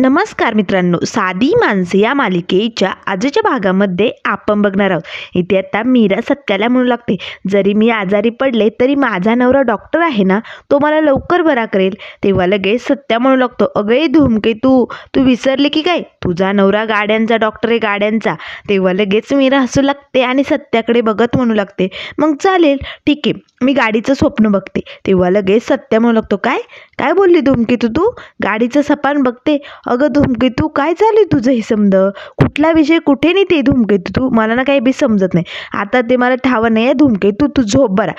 नमस्कार मित्रांनो साधी माणसे या मालिकेच्या आजच्या भागामध्ये आपण बघणार आहोत. इथे आता मीरा सत्याला म्हणू लागते जरी मी आजारी पडले तरी माझा नवरा डॉक्टर आहे ना तो मला लवकर बरा करेल. तेव्हा लगेच सत्या म्हणू लागतो अगे धुमके तू तू विसरली की काय? तुझा नवरा गाड्यांचा डॉक्टर आहे गाड्यांचा. तेव्हा लगेच मीरा हसू लागते आणि सत्याकडे बघत म्हणू लागते मग चालेल ठीक आहे. मी गाडीचं स्वप्न बघते. तेव्हा लगेच सत्या म्हणू लागतो काय? काय बोलली धूमकेतू तू? गाडीचं सपान बघते. अगं धूमकेतू काय चालू तुझं हे समज? कुठला विषय कुठे नाही ते धुमकेतू तू? मला ना काही बी समजत नाही. आता ते मला ठावं नाही आहे धूमकेतू तू झोप बरा.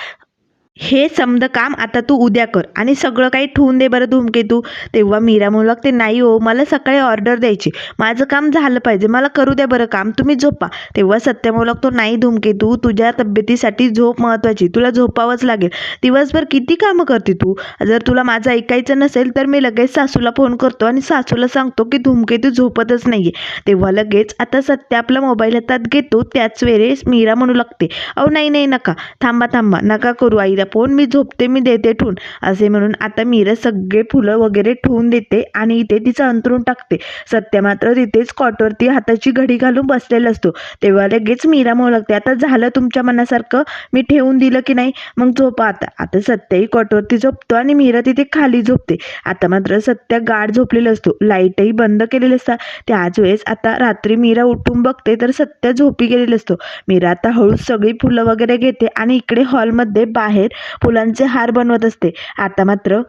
हे समद काम आता तू उद्या कर आणि सगळं काही ठेवून दे बरं धूमकेतू तेव्हा मीरा म्हणू लागते नाही हो मला सकाळी ऑर्डर द्यायची. माझं काम झालं पाहिजे. मला करू द्या बरं काम. तुम्ही झोपा. तेव्हा सत्य म्हणू लागतो नाही धूमकेतू तुझ्या तब्येतीसाठी झोप महत्त्वाची. तुला झोपावंच लागेल. दिवसभर किती कामं करते तू? जर तुला माझं ऐकायचं नसेल तर मी लगेच सासूला फोन करतो आणि सासूला सांगतो की धूमकेतू झोपतच नाही आहे तेव्हा लगेच आता सत्य आपला मोबाईल हातात घेतो. त्याच वेळेस मीरा म्हणू लागते अहो नाही नाही नका. थांबा थांबा. नका करू आईला फोन मी झोपते मी देते ठेवून. असे म्हणून आता मीरा सगळे फुलं वगैरे ठेवून देते आणि इथे तिचं अंतरून टाकते. सत्य मात्र तिथेच कॉटवरती हाताची घडी घालून बसलेला असतो. तेव्हा लगेच मीरा म्हणू लागते. आता झालं तुमच्या मनासारखं? मी ठेवून दिलं की नाही? मग झोपा आता. आता सत्यही कॉटवरती झोपतो आणि मीरा तिथे खाली झोपते. आता मात्र सत्य गाढ झोपलेला असतो. लाईटही बंद केलेले असतात त्याच वेळेस आता रात्री मीरा उठून बघते तर सत्य झोपी गेलेला असतो. मीरा आता हळूच सगळी फुलं वगैरे घेते आणि इकडे हॉलमध्ये बाहेर फुलांचे हार बनवत असते. आता मात्र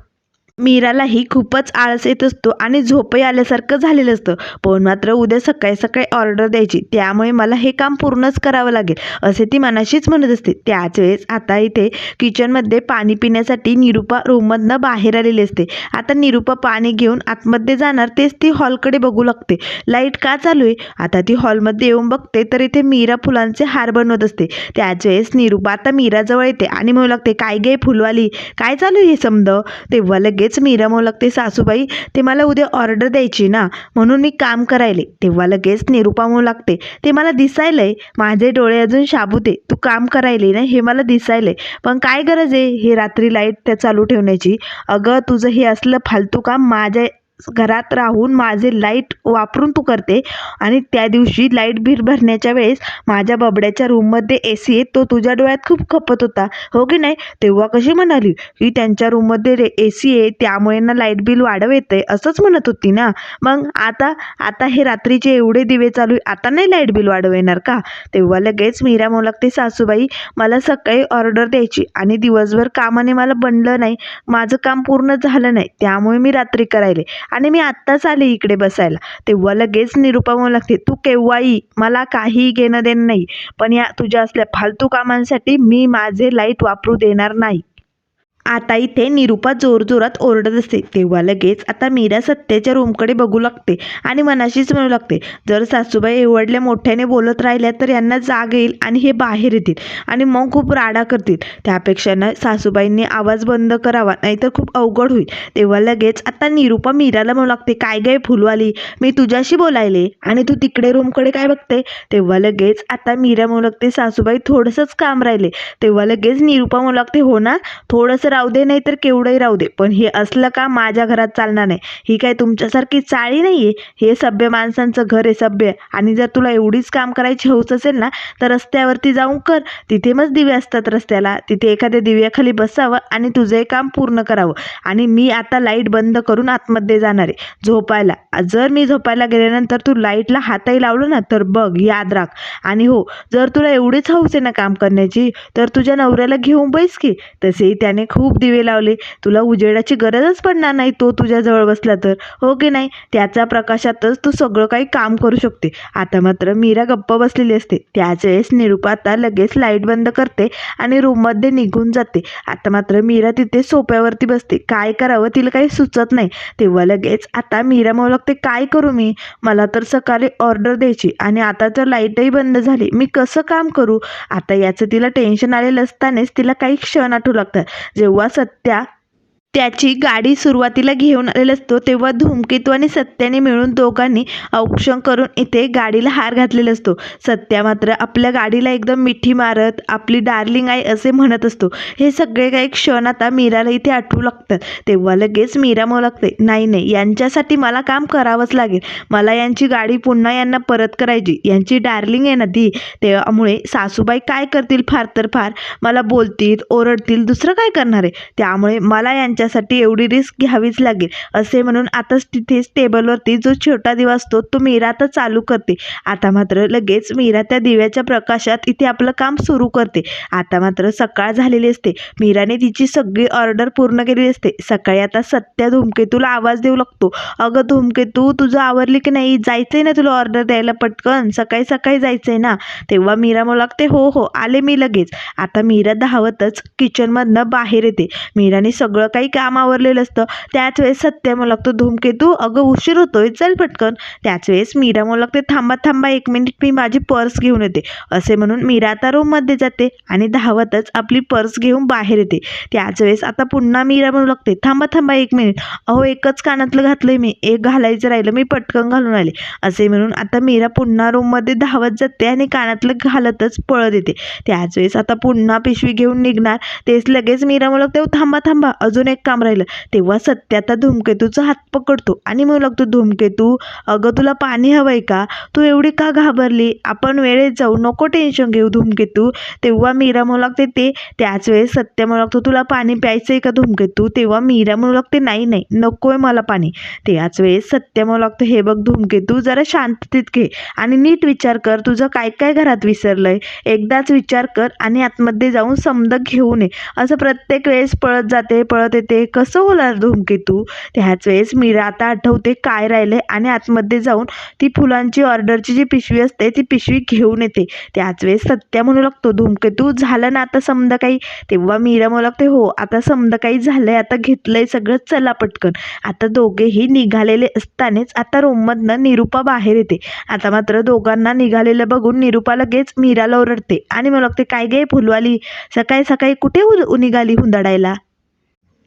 मीरालाही खूपच आळस येत असतो आणि झोपही आल्यासारखं झालेलं असतं. पण मात्र उद्या सकाळी सकाळी ऑर्डर द्यायची. त्यामुळे मला हे काम पूर्णच करावं लागेल असे ती मनाशीच म्हणत असते. त्याच वेळेस आता इथे किचनमध्ये पाणी पिण्यासाठी निरुपा रूममधनं बाहेर आलेली असते. आता निरुपा पाणी घेऊन आतमध्ये जाणार तेच ती हॉलकडे बघू लागते. लाइट का चालू आहे? आता ती हॉलमध्ये येऊन बघते तर इथे मीरा फुलांचे हार बनवत असते. त्याच वेळेस निरुपा आता मीराजवळ येते आणि म्हणू लागते काय गे फुलवाली? काय चालू आहे हे समद? तेव्हा लगेच मीरा म्हणू लागते सासूबाई ते मला उद्या ऑर्डर द्यायची ना म्हणून मी काम करायले. तेव्हा लगेच निरुपामू लागते ते मला दिसायलंय माझे डोळे अजून शाबूते तू काम करायले ना हे मला दिसायलंय. पण काय गरज आहे हे रात्री लाइट त्या चालू ठेवण्याची? अगं तुझं हे असलं फालतू काम माझ्या घरात राहून माझे लाइट वापरून तू करते. आणि त्या दिवशी लाइट बिल भरण्याच्या वेळेस माझ्या बबड्याच्या रूममध्ये ए सी आहे तो तुझ्या डोळ्यात खूप खपत होता. हो की नाही? तेव्हा कशी म्हणाली? की त्यांच्या रूममध्ये रे ए सी आहे त्यामुळे ना लाइट बिल वाढव येते असंच म्हणत होती ना? मग आता आता हे रात्रीचे एवढे दिवे चालू आहे आता नाही लाइट बिल वाढव येणार का? तेव्हा लगेच मीरा म्हणू लागते सासूबाई मला सकाळी ऑर्डर द्यायची आणि दिवसभर कामाने मला बनलं नाही. माझं काम पूर्ण झालं नाही त्यामुळे मी रात्री करायले. आणि मी आत्ताच आले इकडे बसायला. तेव्हा लगेच निरुपा म्हणू लागते तू केव्हाही मला काहीही घेणं देणं नाही. पण या तुझ्या असल्या फालतू कामांसाठी मी माझे लाइट वापरू देणार नाही. आता इथे निरुपा जोरजोरात ओरडत असते. तेव्हा लगेच आता मीरा सत्याच्या रूमकडे बघू लागते आणि मनाशीच म्हणू लागते जर सासूबाई एवढल्या मोठ्याने बोलत राहिल्या तर यांना जाग येईल आणि हे बाहेर येतील आणि मग खूप राडा करतील. त्यापेक्षा ना सासूबाईंनी आवाज बंद करावा नाहीतर खूप अवघड होईल. तेव्हा लगेच आता निरुपा मीराला म्हणू लागते काय काय फुलवाली? मी तुझ्याशी बोलायले आणि तू तिकडे रूमकडे काय बघते? तेव्हा लगेच आता मीरा म्हणू लागते सासूबाई थोडंसंच काम राहिले. तेव्हा लगेच निरुपा म्हणू लागते हो ना थोडंसं राहू दे नाही तर केवढंही राहू दे. पण हे असलं का माझ्या घरात चालणार नाही? ही काय तुमच्यासारखी चाळी नाही आहे हे सभ्य माणसांचं घर आहे सभ्य. आणि जर तुला एवढीच काम करायची हौस असेल ना तर रस्त्यावरती जाऊन कर. तिथे मग दिवे असतात रस्त्याला. तिथे एखाद्या दिव्याखाली बसावं आणि तुझंही काम पूर्ण करावं. आणि मी आता लाइट बंद करून आतमध्ये जाणार आहे. झोपायला. जर मी झोपायला गेल्यानंतर तू लाईटला हातही लावलं ना तर बघ याद राख. आणि हो जर तुला एवढीच हौस आहे ना काम करण्याची तर तुझ्या नवऱ्याला घेऊन बैस की. तसेही त्याने खूप खूप दिवे लावले. तुला उजेडाची गरजच पडणार नाही तो तुझ्याजवळ बसला तर. हो की नाही? त्याच्या प्रकाशातच तू सगळं काही काम करू शकते. आता मात्र मीरा गप्प बसलेली असते. त्याच वेळेस निरुपा आता लगेच लाइट बंद करते आणि रूममध्ये निघून जाते. आता मात्र मीरा तिथे सोप्यावरती बसते. काय करावं तिला काही सुचत नाही. तेव्हा लगेच आता मीरा म्हणू लागते काय करू मी? मला तर सकाळी ऑर्डर द्यायची आणि आता तर लाईटही बंद झाली. मी कसं काम करू? आता याचं तिला टेन्शन आलेलं असतानाच तिला काही क्षण आठवू लागतात. जेव्हा सत्या त्याची गाडी सुरुवातीला घेऊन आलेला असतो तेव्हा धूमकेतू आणि सत्याने मिळून दोघांनी औक्षण करून इथे गाडीला हार घातलेला असतो. सत्या मात्र आपल्या गाडीला एकदम मिठी मारत आपली डार्लिंग आहे असे म्हणत असतो. हे सगळे काही क्षण आता मीराला इथे आठवू लागतात. तेव्हा लगेच मीरा मग लागते नाही नाही यांच्यासाठी मला काम करावंच लागेल. मला यांची गाडी पुन्हा यांना परत करायची. यांची डार्लिंग आहे ना ती. त्यामुळे सासूबाई काय करतील फार तर फार? मला बोलतील ओरडतील दुसरं काय करणार आहे? त्यामुळे मला यांच्या त्यासाठी एवढी रिस्क घ्यावीच लागेल. असे म्हणून आताच तिथेच टेबलवरती जो छोटा दिवा असतो तो मीरा आता चालू करते. आता मात्र लगेच मीरा त्या दिव्याच्या प्रकाशात इथे आपलं काम सुरू करते. आता मात्र सकाळ झालेली असते. मीराने तिची सगळी ऑर्डर पूर्ण केलेली असते. सकाळी आता सत्या धूमकेतूला आवाज देऊ लागतो. अगं धूमकेतू तुझं आवरली की नाही? जायचंय ना तुला ऑर्डर द्यायला पटकन? सकाळी सकाळी जायचंय ना? तेव्हा मीरा मला लागते हो हो आले मी लगेच. आता मीरा धावतच किचनमधनं बाहेर येते. मीराने सगळं काही काम आवरलेलं असतं. त्याच वेळेस सत्य म्हणू लागतो धूमकेतू अगं उशीर होतोय चल पटकन. त्याच वेळेस मीरा म्हणू लागते थांबा थांबा एक मिनिट मी माझी पर्स घेऊन येते. असे म्हणून मीरा आता रूममध्ये जाते आणि धावतच आपली पर्स घेऊन बाहेर येते. त्याच वेळेस आता पुन्हा मीरा म्हणू लागते थांबा थांबा एक मिनिट अहो एकच कानातलं घातलंय मी. एक घालायचं राहिलं मी पटकन घालून आले. असे म्हणून आता मीरा पुन्हा रूममध्ये धावत जाते आणि कानातलं घालतच पळत येते. त्याच वेळेस आता पुन्हा पिशवी घेऊन निघणार. तेच लगेच मीरा म्हणू लागते थांबा थांबा अजून एक काम राहिलं. तेव्हा सत्य आता धूमकेतूचा हात पकडतो. आणि म्हणू लागतो धूमकेतू अगं तुला पाणी हवंय का? तू एवढी का घाबरली? आपण वेळेत जाऊ नको टेन्शन घेऊ धूमकेतू. तेव्हा मीरा म्हणू लागते ते त्याच वेळेस सत्य म्हणू लागतो तुला पाणी प्यायचंय का धूमकेतू? तेव्हा मीरा म्हणू लागते नाही नाही नकोय मला पाणी. त्याच वेळेस सत्य म्हणू लागतो हे बघ धूमकेतू जरा शांततेत घे आणि नीट विचार कर तुझं काय काय घरात विसरलंय? एकदाच विचार कर आणि आतमध्ये जाऊन समद घेऊ नये. असं प्रत्येक वेळेस पळत जाते पळत येते. ते कसं होणार धूमकेतू? त्याच वेळेस मीरा आता आठवते काय राहिले आणि आतमध्ये जाऊन ती फुलांची ऑर्डरची जी पिशवी असते ती पिशवी घेऊन येते. त्याच वेळेस सत्या म्हणू लागतो धूमकेतू झालं ना आता समजा काही तेव्हा मीरा म्हणू लागते हो आता समजा काही झालंय आता घेतलंय सगळं चला पटकन. आता दोघेही निघालेले असतानाच आता रूममधनं निरुपा बाहेर येते. आता मात्र दोघांना निघालेलं बघून निरुपा लगेच मीराला ओरडते आणि मला लागते काय गे फुलवाली? सकाळी सकाळी कुठे उ- निघाली हुंदडायला?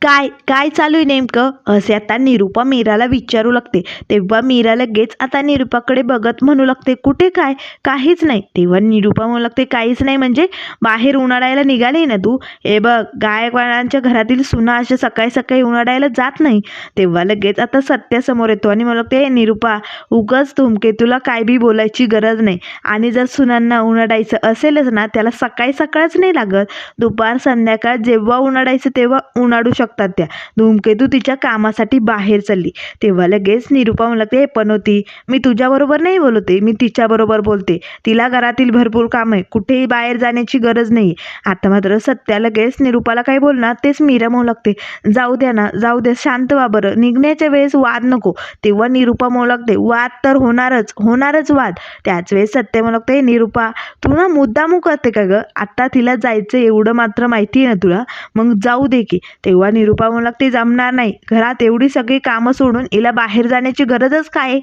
काय काय चालू आहे नेमकं? असे आता निरुपा मीराला विचारू लागते. तेव्हा मीरा लगेच आता निरुपाकडे बघत म्हणू लागते कुठे काय? काहीच नाही. तेव्हा निरुपा म्हणू लागते काहीच नाही म्हणजे बाहेर उन्हाळायला निघाली ना तू? हे बघ गायकवाडांच्या घरातील सुना अशा सकाळी सकाळी उन्हाळायला जात नाही. तेव्हा लगेच आता सत्यासमोर येतो आणि मला लागते हे निरुपा उगाच तुमके तुला काय बी बोलायची गरज नाही. आणि जर सुनांना उन्हाडायचं असेलच ना त्याला सकाळी सकाळच नाही लागत. दुपार संध्याकाळ जेव्हा उन्हाळायचं तेव्हा उन्हाडू शकतात त्या. धूमकेतू तिच्या कामासाठी बाहेर चालली. तेव्हा लगेच निरुपा म्हणला ते पण होती मी तुझ्याबरोबर नाही बोलते मी तिच्याबरोबर बोलते. तिला घरातील भरपूर काम आहे कुठेही बाहेर जाण्याची गरज नाही. आता मात्र सत्या लगेच निरुपाला काय बोलणार तेच मीरा म्हणू लागते. जाऊ द्या ना जाऊ द्या शांत वा बरं. निघण्याच्या वेळेस वाद नको. तेव्हा निरुपा म्हणू लागते वाद तर होणारच होणारच वाद. त्याच वेळेस सत्य म्हणू लागते निरुपा तू ना मुद्दामू करते का गं? आत्ता तिला जायचं एवढं मात्र माहिती आहे ना तुला? मग जाऊ दे की. तेव्हा निरुपा म्हणू लागते जमणार नाही. घरात एवढी सगळी कामं सोडून हिला बाहेर जाण्याची गरजच काय?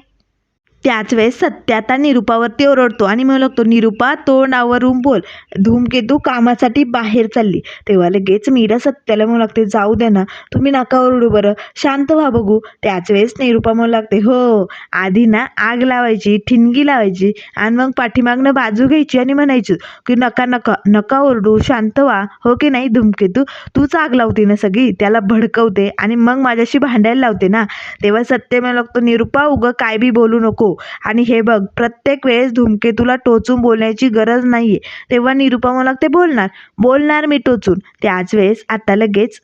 त्याच वेळेस सत्य आता निरुपावरती ओरडतो. आणि म्हणू लागतो निरुपा तोंडावरून बोल. धूमकेतू कामासाठी बाहेर चालली. तेव्हा लगेच मीरा सत्याला म्हणू लागते जाऊ दे ना तुम्ही नका ओरडू बरं. शांत व्हा बघू. त्याच वेळेस निरुपा म्हणू लागते हो आधी ना आग लावायची ठिणगी लावायची आणि मग पाठीमागनं बाजू घ्यायची आणि म्हणायची की नका नका नका ओरडू शांत व्हा. हो की नाही धूमकेतू तूच आग लावते ना सगळी? त्याला भडकवते आणि मग माझ्याशी भांडायला लावते ना? तेव्हा सत्य म्हणू लागतो निरुपा उगं काय बी बोलू नको. आणि हे बघ प्रत्येक वेळेस धूमकेतूला टोचून बोलण्याची गरज नाहीये. तेव्हा निरुपा मला लागते बोलणार. बोलणार मी टोचून. त्याच वेळेस आता लगेच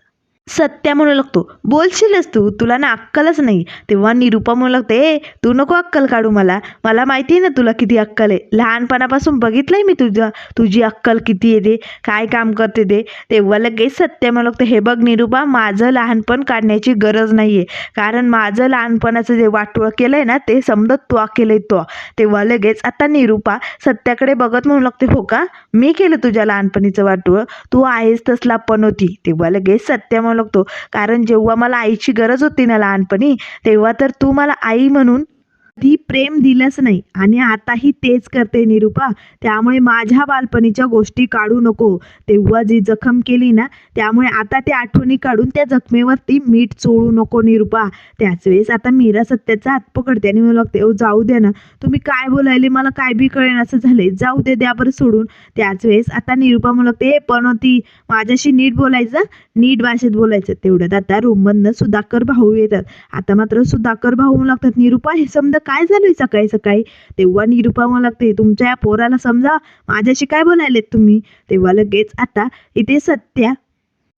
सत्या म्हणू लागतो. बोलशीलच तू. तुला ना अक्कलच नाही. तेव्हा निरुपा म्हणू लागते ए तू नको अक्कल काढू मला. मला माहिती आहे ना तुला किती अक्कल आहे. लहानपणापासून बघितलंय मी तुझं तुझी अक्कल किती येते काय काम करते ते. तेव्हा लगेच सत्य म्हणू लागतं हे बघ निरुपा माझं लहानपण काढण्याची गरज नाही आहे कारण माझं लहानपणाचं जे वाटोळ केलं आहे ना ते समजत तो केलं आहे तो. तेव्हा लगेच आता निरुपा सत्याकडे बघत म्हणू लागते हो का? मी केलं तुझ्या लहानपणीचं वाटोळ. तू आहेस तसला पण होती. तेव्हा लगेच सत्य म्हणू लागतो. कारण जेव्हा मला आईची गरज होती ना लहानपणी तेव्हा तर तू मला आई म्हणून ती प्रेम दिलंच नाही आणि आताही तेच करते निरूपा. त्यामुळे माझ्या बालपणीच्या गोष्टी काढू नको. तेव्हा जी जखम केली ना त्यामुळे आता त्या आठवणी काढून त्या जखमेवरती मीठ चोळू नको निरूपा. त्याच वेळेस आता मीरा सत्याचा हात पकडते आणि मला लागते ओ जाऊ द्या ना. तुम्ही काय बोलायले? मला काय बी कळेन असं झालंय. जाऊ दे द्या बरं सोडून. त्याच वेळेस आता निरूपा मला लागते हे पण ती माझ्याशी नीट बोलायचं नीट भाषेत बोलायचं. तेवढ्यात आता रूममधनं सुधाकर भाऊ येतात. आता मात्र सुधाकर भाऊ लागतात निरूपा हे समजा काय झालंय सकाळी सकाळी? तेव्हा निरूपा मला लागते तुमच्या या पोराला समजा माझ्याशी काय बोलायलेत तुम्ही? तेव्हा लगेच आता इथे सत्या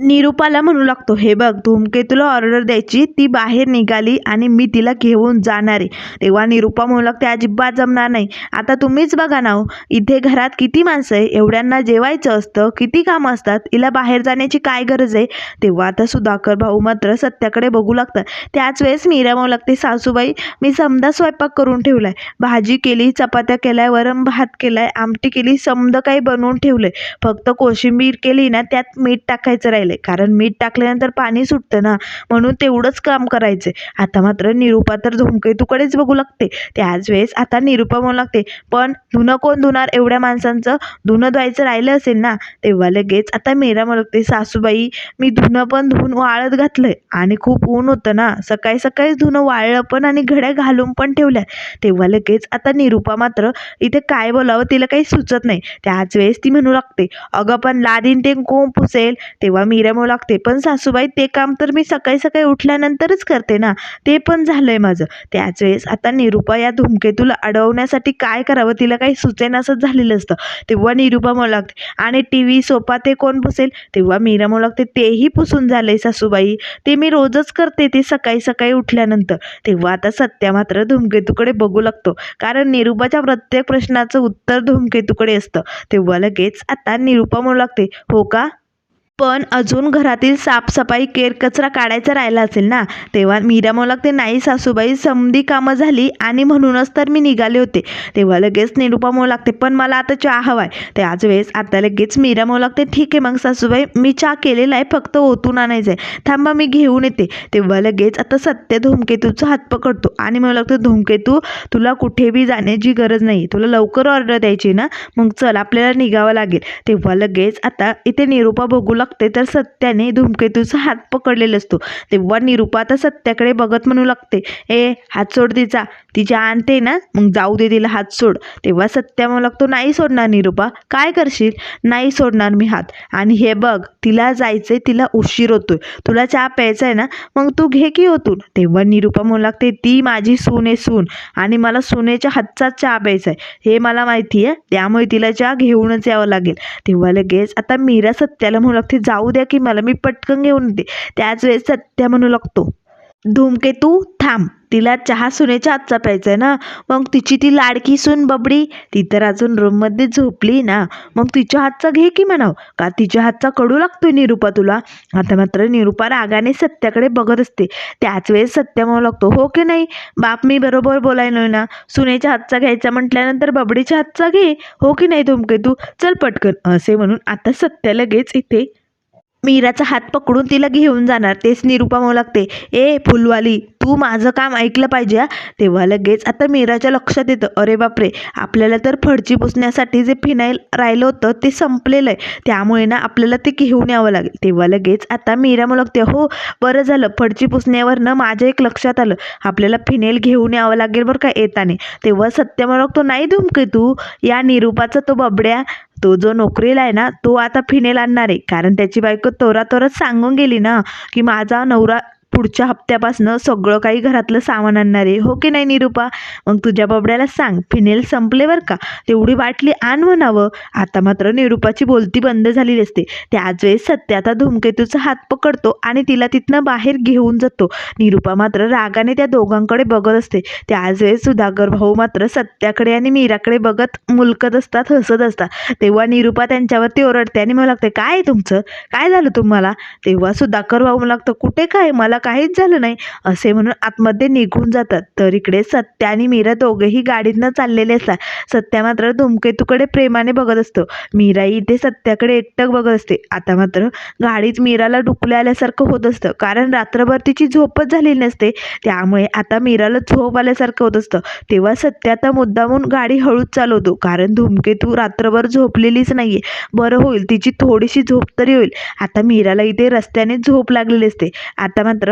निरूपाला म्हणू लागतो हे बघ धूमकेतूला ऑर्डर द्यायची ती बाहेर निघाली आणि मी तिला घेऊन जाणार आहे. तेव्हा निरूपा म्हणू लागते अजिबात जमणार नाही. आता तुम्हीच बघा ना हो, इथे घरात किती माणसं आहे एवढ्यांना जेवायचं असतं किती कामं असतात तिला बाहेर जाण्याची काय गरज आहे? तेव्हा आता सुधाकर भाऊ मात्र सत्याकडे बघू लागतात. त्याच वेळेस मीरा म्हणू लागते सासूबाई मी समदा स्वयंपाक करून ठेवलाय. भाजी केली चपात्या केल्या वरण भात केलाय आमटी केली समद काही बनवून ठेवलंय. फक्त कोशिंबीर केली ना त्यात मीठ टाकायचं राहील. राहिले. कारण मीठ टाकल्यानंतर पाणी सुटतं ना म्हणून तेवढंच काम करायचंय आता मात्र निरूपा तर धूमकेतूकडेच बघू लागते. त्याच वेळेस आता निरूपा म्हणू लागते पण धुणं कोण धुणार? एवढ्या माणसांचं धुणं धुवायचं राहिलं असेल ना तेव्हा लगेच आता मेरा म्हणू लागते सासूबाई मी धुणं पण धुवून वाळत घातलंय. आणि खूप ऊन होतं ना सकाळी सकाळीच धुणं वाळलं पण आणि घड्या घालून पण ठेवल्या तेव्हा लगेच आता निरूपा मात्र इथे काय बोलावं तिला काही सुचत नाही. त्याच वेळेस ती म्हणू लागते अगं पण लादीन ते कोण पुसेल? तेव्हा मिरमू लागते. पण सासूबाई ते काम तर मी सकाळी सकाळी उठल्यानंतरच करते ना. ते पण झालंय माझं. त्याच वेळेस आता निरूपा या धूमकेतूला अडवण्यासाठी काय करावं तिला काही सुचेन असंच झालेलं असतं. तेव्हा निरूपा मला लागते. आणि टी व्ही सोफा ते कोण पुसेल? तेव्हा मीरा लागते. तेही पुसून झालंय सासूबाई. ते मी रोजच करते ते सकाळी सकाळी उठल्यानंतर. तेव्हा आता सत्या मात्र धूमकेतूकडे बघू लागतो. कारण निरूपाच्या प्रत्येक प्रश्नाचं उत्तर धूमकेतूकडे असतं. तेव्हा लगेच आता निरूपा म्हणू लागते. हो का? पण अजून घरातील साफसफाई केरकचरा काढायचा राहिला असेल ना तेव्हा मीरा म्हणू लागते नाही सासूबाई समधी कामं झाली आणि म्हणूनच तर मी निघाले होते. तेव्हा लगेच निरुपा म्हणू लागते पण मला आता चहा हवाय. त्याच वेळेस आता लगेच मीरा म्हणू लागते ठीक आहे मग सासूबाई मी चहा केलेला आहे फक्त ओतून आणायचं आहे थांबा मी घेऊन येते. तेव्हा लगेच आता सत्य धूमकेतूचा हात पकडतो आणि मला लागतो धूमकेतू तुला कुठे बी जाण्याची गरज नाही. तुला लवकर ऑर्डर द्यायची ना मग चल आपल्याला निघावं लागेल. तेव्हा लगेच आता इथे निरुपा बघू बघते तर सत्याने धूमकेतूचा हात पकडलेला असतो. तेव्हा निरूपा आता सत्याकडे बघत म्हणू लागते ए हात सोड तिचा. तिच्या आणते ना मग जाऊ दे तिला हात सोड. तेव्हा सत्या म्हणू लागतो नाही सोडणार निरूपा. काय करशील? नाही सोडणार मी हात. आणि हे बघ तिला जायचंय तिला उशीर होतोय. तुला चहा प्यायचा आहे ना मग तू घे की होतून तेव्हा निरूपा म्हणू लागते ती माझी सून आहे सून. आणि मला सुनेच्या हातचाच चहा प्यायचा आहे हे मला माहिती आहे त्यामुळे तिला चहा घेऊनच यावं लागेल. तेव्हा लगेच आता मीरा सत्याला म्हणू लागते जाऊ द्या की मला मी पटकन घेऊन येते. त्याच वेळेस सत्या म्हणू लागतो धूमकेतू थांब तिला चहा सुनेच्या हातचा प्यायचा आहे ना. मग तिची ती लाडकी सून बबडी ती तर अजून रूममध्ये झोपली ना. मग तिच्या हातचा घे की म्हणाव? का तिच्या हातचा कडू लागतोय निरूपा तुला? आता मात्र निरूपा रागाने सत्याकडे बघत असते. त्याच वेळेस सत्या म्हणू लागतो हो की नाही? बाप मी बरोबर बोलायलोय ना. सुनेच्या हातचा घ्यायचा म्हटल्यानंतर बबडीच्या हातचा घे. हो की नाही धूमकेतू चल पटकन. असे म्हणून आता सत्य लगेच इथे मीराचा हात पकडून तिला घेऊन जाणार. तेच निरुपा म्हणू लागते ए फुलवाली तू माझं काम ऐकलं पाहिजे हा? तेव्हा लगेच आता मीराच्या लक्षात येतं. अरे बापरे आपल्याला तर फडची पुसण्यासाठी जे फिनाईल राहिलं होतं ते संपलेलं आहे त्यामुळे ना आपल्याला ते घेऊन यावं लागेल. तेव्हा लगेच आता मीरा मुलगते. हो बरं झालं. फडची पुसण्यावरनं माझ्या एक लक्षात आलं. आपल्याला फिनेल घेऊन यावं लागेल बरं का येताने. तेव्हा सत्य तो नाही धुमके तू? या निरूपाचा तो बबड्या तो जो नोकरीला आहे ना तो आता फिनेल आणणार आहे. कारण त्याची बायको तोरा तोरात सांगून गेली ना की माझा नवरा पुढच्या हप्त्यापासनं सगळं काही घरातलं सामान आणणार आहे. हो की नाही निरूपा? मग तुझ्या बबड्याला सांग फिनेल संपले बरं का? तेवढी बाटली आण म्हणावं. आता मात्र निरूपाची बोलती बंद झालेली असते. त्याच वेळेस सत्य आता धूमकेतूचा हात पकडतो आणि तिला तिथनं बाहेर घेऊन जातो. निरूपा मात्र रागाने त्या दोघांकडे बघत असते. त्याच वेळेस सुधाकर भाऊ मात्र सत्याकडे आणि मीराकडे बघत मुलकत असतात हसत असतात. तेव्हा निरूपा त्यांच्यावरती ओरडते आणि मला लागते काय आहे तुमचं? काय झालं तुम्हाला? तेव्हा सुधाकर भाऊ मला लागतं कुठे काय? मला काहीच झालं नाही. असे म्हणून आतमध्ये निघून जातात. तर इकडे सत्या आणि मीरा दोघेही गाडीतनं चाललेले असतात. सत्या मात्र धूमकेतूकडे प्रेमाने बघत असतो. मीराही इथे सत्याकडे एकटक बघत असते. आता मात्र गाडीत मीराला डुकले आल्यासारखं होत असतं. कारण रात्रभर तिची झोपच झालेली नसते. त्यामुळे आता मीराला झोप आल्यासारखं होत असतं. तेव्हा सत्य आता मुद्दामून गाडी हळूच चालवतो. कारण धूमकेतू रात्रभर झोपलेलीच नाहीये. बरं होईल तिची थोडीशी झोप तरी होईल. आता मीराला इथे रस्त्याने झोप लागलेली असते. आता मात्र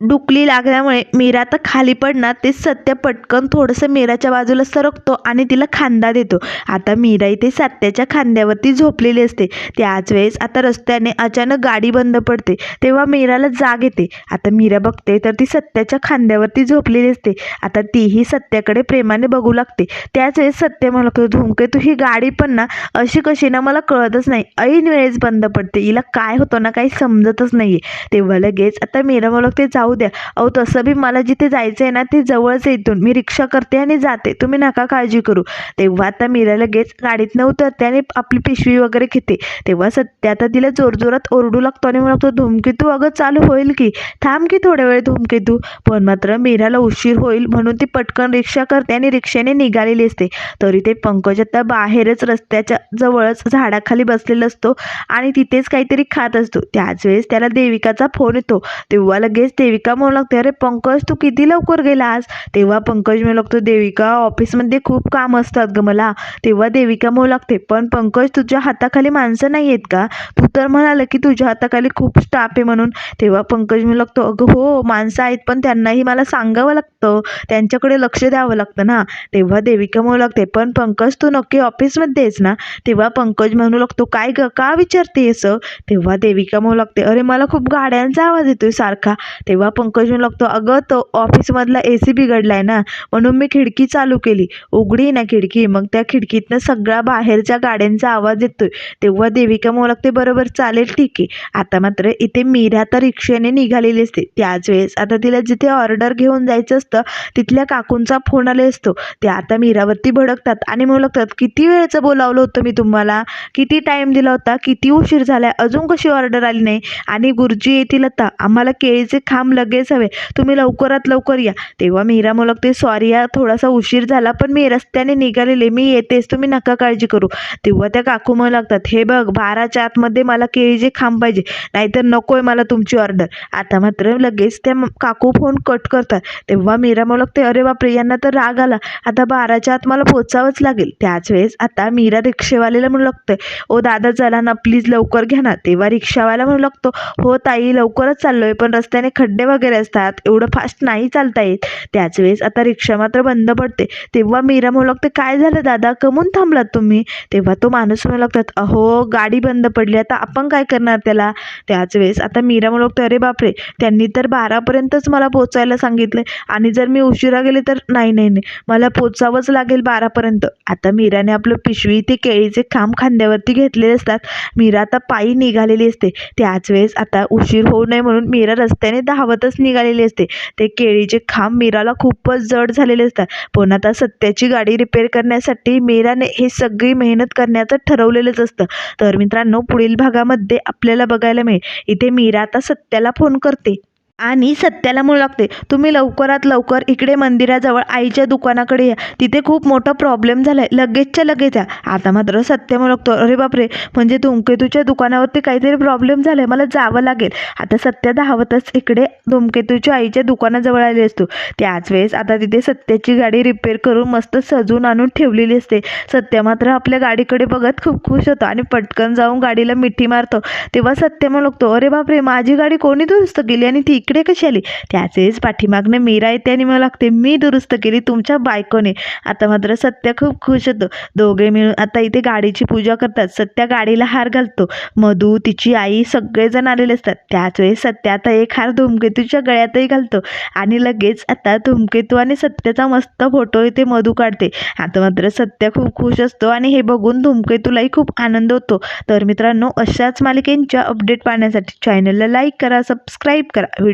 डुकली लागल्यामुळे मीरा तर खाली पडणार ते सत्य पटकन थोडंसं मीराच्या बाजूला सरकतो आणि तिला खांदा देतो. आता मीरा इथे सत्याच्या खांद्यावरती झोपलेली असते. त्याच वेळेस आता रस्त्याने अचानक गाडी बंद पडते. तेव्हा मीराला जाग येते. आता मीरा बघते तर ती सत्याच्या खांद्यावरती झोपलेली असते. आता तीही सत्याकडे प्रेमाने बघू लागते. त्याच वेळेस सत्य म्हणतो धुमके तू ही गाडी पण ना अशी कशी ना मला कळतच नाही. ऐन वेळेस बंद पडते. हिला काय होतं ना काही समजतच नाही तेव्हा लगेच आता मीरा म्हणते जाऊ द्या. अहो तसं बी मला जिथे जायचं आहे ना ते जवळच आहे इथून. मी रिक्षा करते आणि जाते. तुम्ही नका काळजी करू. तेव्हा आता मीरा लगेच गाडीतनं उतरते आणि आपली पिशवी वगैरे घेते. तेव्हा सत्य आता तिला जोरजोरात ओरडू लागतो आणि म्हणतो धूमकेतू अगं चालू होईल की. थांब की थोड्या वेळ धूमकेतू. पण मात्र मीराला उशीर होईल म्हणून ती पटकन रिक्षा करते आणि रिक्षाने निघालेली असते. तरी ते पंकज आता बाहेरच रस्त्याच्या जवळच झाडाखाली बसलेला असतो आणि तिथेच काहीतरी खात असतो. त्याच वेळेस त्याला देविकाचा फोन येतो. तेव्हा लगेच देवी देविका म्हणू लागते अरे पंकज तू किती लवकर गेलास? तेव्हा पंकज म्हणू लागतो देविका ऑफिसमध्ये खूप काम असतात ग मला. तेव्हा देविका म्हणू लागते पण पंकज तुझ्या हाताखाली माणसं नाही आहेत का? तू तर म्हणालं की तुझ्या हाताखाली खूप स्टाफ आहे म्हणून. तेव्हा पंकज म्हणू लागतो अगं हो माणसं आहेत पण त्यांनाही मला सांगावं लागतं. त्यांच्याकडे लक्ष द्यावं लागतं ना. तेव्हा देविका म्हणू लागते पण पंकज तू नक्की ऑफिसमध्ये आहेस ना? तेव्हा पंकज म्हणू लागतो काय ग का विचारते असं तेव्हा देविका म्हणू लागते अरे मला खूप गाड्यांचा आवाज येतोय सारखा. तेव्हा पंकज म्हणू लागतो अगं तो ऑफिसमधला ए सी बिघडलाय ना म्हणून मी खिडकी चालू केली. उघडी ना खिडकी. मग त्या खिडकीतनं सगळा बाहेरच्या गाड्यांचा आवाज येतोय. तेव्हा देविका म्हणू लागते बरोबर चालेल ठीक आहे. आता मात्र इथे मीरा तर रिक्षेने निघालेली असते. त्याच वेळेस आता तिला जिथे ऑर्डर घेऊन जायचं असतं तिथल्या काकूंचा फोन आले असतो. ते आता मीरावरती भडकतात आणि म्हणू लागतात किती वेळचं बोलावलं होतं मी तुम्हाला? किती टाईम दिला होता? किती उशीर झाला अजून कशी ऑर्डर आली नाही? आणि गुरुजी येतील आता. आम्हाला केळीचे खांब लगेच हवे. तुम्ही लवकरात लवकर या. तेव्हा मीरा म्हणू सॉरी या. थोडासा उशीर झाला पण मी रस्त्याने निघालेले. मी येतेच. तुम्ही नका काळजी करू. तेव्हा त्या काकू मला लागतात हे बघ बाराच्या आतमध्ये मला केळीचे खांब पाहिजे नाहीतर नकोय मला तुमची ऑर्डर आता मात्र लगेच त्या काकू फोन कट करतात. तेव्हा मीरा म्हणू अरे बापरे यांना तर राग आला. आता बाराच्या आत मला पोचावंच लागेल. त्याच वेळेस आता मीरा रिक्षेवाल्याला म्हणू लागते ओ दादा चला ना प्लीज लवकर घ्या ना. तेव्हा रिक्षावाला म्हणू लागतो हो ताई लवकरच चाललोय पण रस्त्याने खड्डे वगैरे असतात एवढं फास्ट नाही चालता येत. त्याच वेळेस आता रिक्षा मात्र बंद पडते. तेव्हा मीरा म्हणू लागते काय झालं दादा? कमून थांबलात तुम्ही? तेव्हा तो माणूस म्हणू लागतात अहो गाडी बंद पडली. आता आपण काय करणार त्याला? त्याच वेळेस आता मीरा म्हणू अरे बापरे! त्यांनी तर बारापर्यंतच मला पोचायला सांगितलं. आणि जर मी उशिरा गेले तर नाही नाही नाही. मला पोचावंच लागेल बारापर्यंत. आता मीराने आपलं पिशवी ते केळीचे खांब खांद्यावरती घेतलेले असतात. मीरा आता पायी निघालेली असते. त्याच वेळेस आता उशीर होऊ नये म्हणून मीरा रस्त्याने सोबतच निघालेली असते. ते केळीचे खांब मीराला खूपच जड झालेले असतात. पण आता सत्याची गाडी रिपेअर करण्यासाठी मीराने हे सगळी मेहनत करण्याचं ठरवलेलंच असतं. तर मित्रांनो पुढील भागामध्ये आपल्याला बघायला मिळेल. इथे मीरा आता सत्याला फोन करते. आणि सत्याला म्हणू लागते. तुम्ही लवकरात लवकर इकडे मंदिराजवळ आईच्या दुकानाकडे या. तिथे खूप मोठा प्रॉब्लेम झाला आहे लगेचच्या लगेच या. आता मात्र सत्य म्हणू लागतो. अरे बापरे! म्हणजे धूमकेतूच्या दुकानावरती काहीतरी प्रॉब्लेम झाला आहे मला जावं लागेल. आता सत्य धावतच इकडे धूमकेतूच्या आईच्या दुकानाजवळ आली असतो. त्याच वेळेस आता तिथे सत्याची गाडी रिपेअर करून मस्त सजून आणून ठेवलेली असते. सत्य मात्र आपल्या गाडीकडे बघत खूप खुश होतो आणि पटकन जाऊन गाडीला मिठी मारतो. तेव्हा सत्य म्हणू लागतो. अरे बापरे! माझी गाडी कोणी दुरुस्त केली? आणि ती इकडे कशी आली? त्याचेच वेळेस पाठीमागनं मीरा येते आणि मला लागते मी दुरुस्त केली तुमच्या बायकोने. आता मात्र सत्य खूप खुश होतो. दोघे मिळून आता इथे गाडीची पूजा करतात. सत्या गाडीला हार घालतो. मधू तिची आई सगळेजण आलेले असतात. त्याच वेळेस सत्य आता एक हार धूमकेतूच्या गळ्यातही घालतो. आणि लगेच आता धूमकेतू आणि सत्याचा मस्त फोटो इथे मधू काढते. आता मात्र सत्य खूप खुश असतो आणि हे बघून धूमकेतूलाही खूप आनंद होतो. तर मित्रांनो अशाच मालिकेंच्या अपडेट पाहण्यासाठी चॅनलला लाईक करा सबस्क्राईब करा. व्हिडिओ